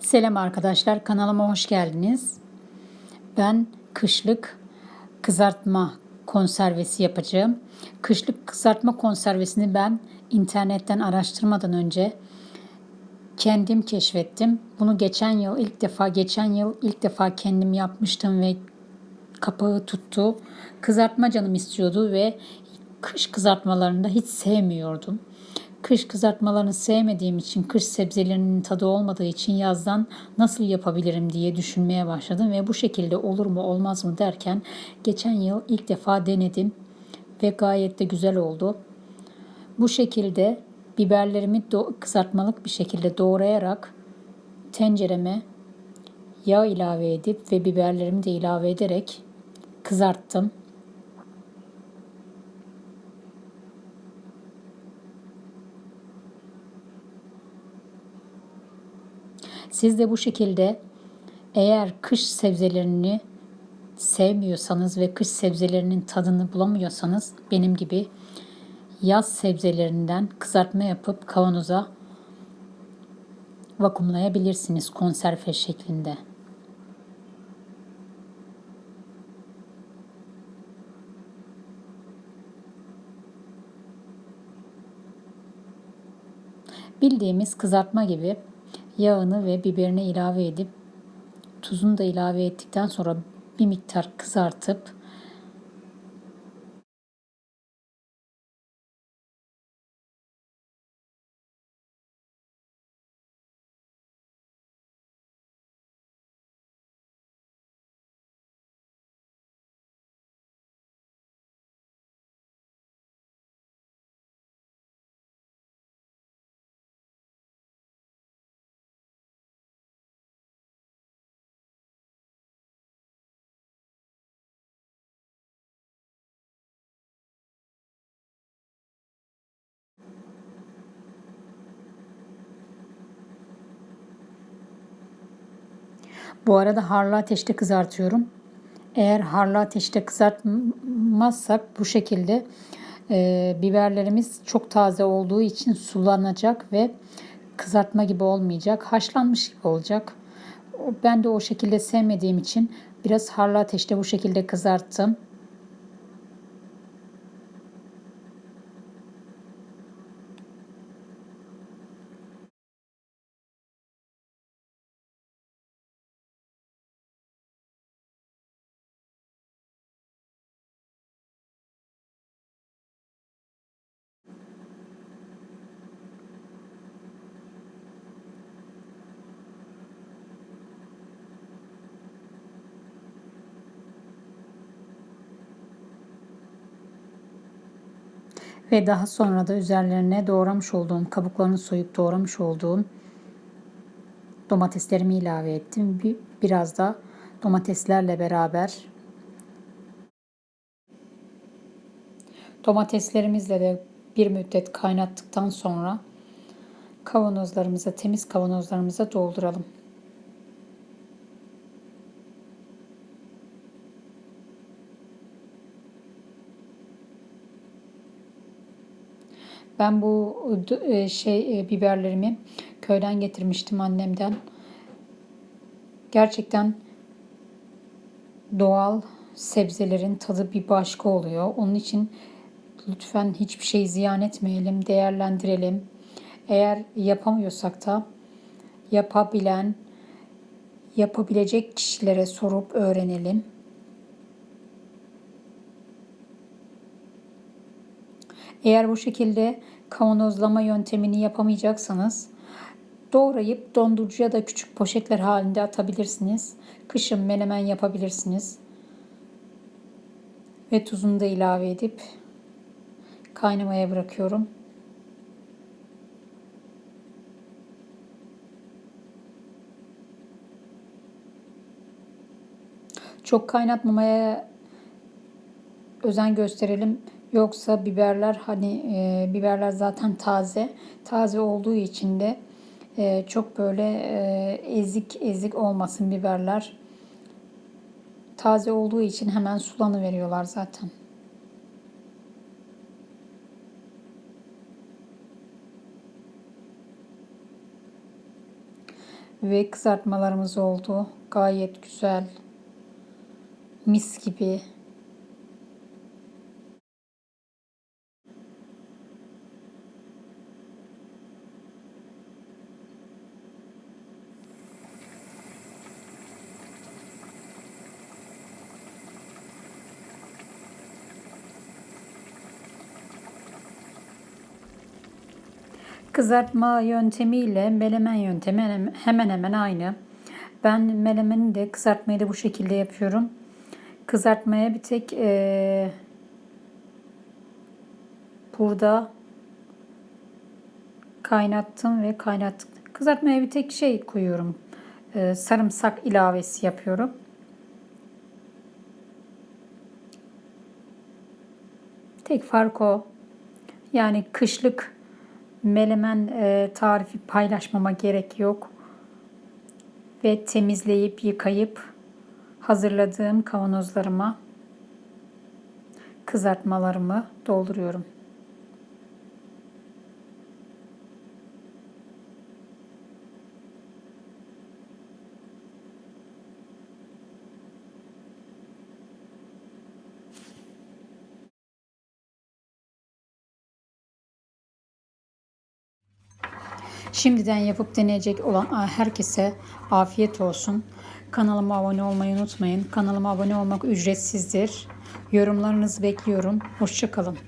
Selam arkadaşlar, kanalıma hoş geldiniz. Ben kışlık kızartma konservesi yapacağım. Kışlık kızartma konservesini ben internetten araştırmadan önce kendim keşfettim. Bunu geçen yıl ilk defa geçen yıl ilk defa kendim yapmıştım ve kapağı tuttu. Kızartma canım istiyordu ve kış kızartmalarını da hiç sevmiyordum. Kış kızartmalarını sevmediğim için, kış sebzelerinin tadı olmadığı için yazdan nasıl yapabilirim diye düşünmeye başladım ve bu şekilde olur mu olmaz mı derken geçen yıl ilk defa denedim ve gayet de güzel oldu. Bu şekilde biberlerimi kızartmalık bir şekilde doğrayarak tencereme yağ ilave edip ve biberlerimi de ilave ederek kızarttım. Siz de bu şekilde eğer kış sebzelerini sevmiyorsanız ve kış sebzelerinin tadını bulamıyorsanız benim gibi yaz sebzelerinden kızartma yapıp kavanoza vakumlayabilirsiniz konserve şeklinde. Bildiğimiz kızartma gibi yağını ve biberini ilave edip tuzunu da ilave ettikten sonra bir miktar kızartıp Bu arada harlı ateşte kızartıyorum. Eğer harlı ateşte kızartmazsak bu şekilde e, biberlerimiz çok taze olduğu için sulanacak ve kızartma gibi olmayacak. Haşlanmış gibi olacak. Ben de o şekilde sevmediğim için biraz harlı ateşte bu şekilde kızarttım. Ve daha sonra da üzerlerine doğramış olduğum, kabuklarını soyup doğramış olduğum domateslerimi ilave ettim. Bir, biraz da domateslerle beraber domateslerimizle de bir müddet kaynattıktan sonra kavanozlarımıza, temiz kavanozlarımıza dolduralım. Ben bu e, şey e, biberlerimi köyden getirmiştim annemden. Gerçekten doğal sebzelerin tadı bir başka oluyor. Onun için lütfen hiçbir şey ziyan etmeyelim, değerlendirelim. Eğer yapamıyorsak da yapabilen, yapabilecek kişilere sorup öğrenelim. Eğer bu şekilde kavanozlama yöntemini yapamayacaksanız doğrayıp dondurucuya da küçük poşetler halinde atabilirsiniz. Kışın menemen yapabilirsiniz. Ve tuzunu da ilave edip kaynamaya bırakıyorum. Çok kaynatmamaya özen gösterelim. Yoksa biberler hani e, biberler zaten taze. Taze olduğu için de e, çok böyle e, ezik ezik olmasın biberler. Taze olduğu için hemen sulanı veriyorlar zaten. Ve kızartmalarımız oldu. Gayet güzel. Mis gibi. Kızartma yöntemiyle melemen yöntemi hemen hemen aynı. Ben melemeni de kızartmayı da bu şekilde yapıyorum. Kızartmaya bir tek eee, burada kaynattım ve kaynattım. Kızartmaya bir tek şey koyuyorum. Eee, sarımsak ilavesi yapıyorum. Tek fark o. Yani kışlık melemen e, tarifi paylaşmama gerek yok. Ve temizleyip yıkayıp hazırladığım kavanozlarıma kızartmalarımı dolduruyorum. Şimdiden yapıp deneyecek olan herkese afiyet olsun. Kanalıma abone olmayı unutmayın. Kanalıma abone olmak ücretsizdir. Yorumlarınızı bekliyorum. Hoşçakalın.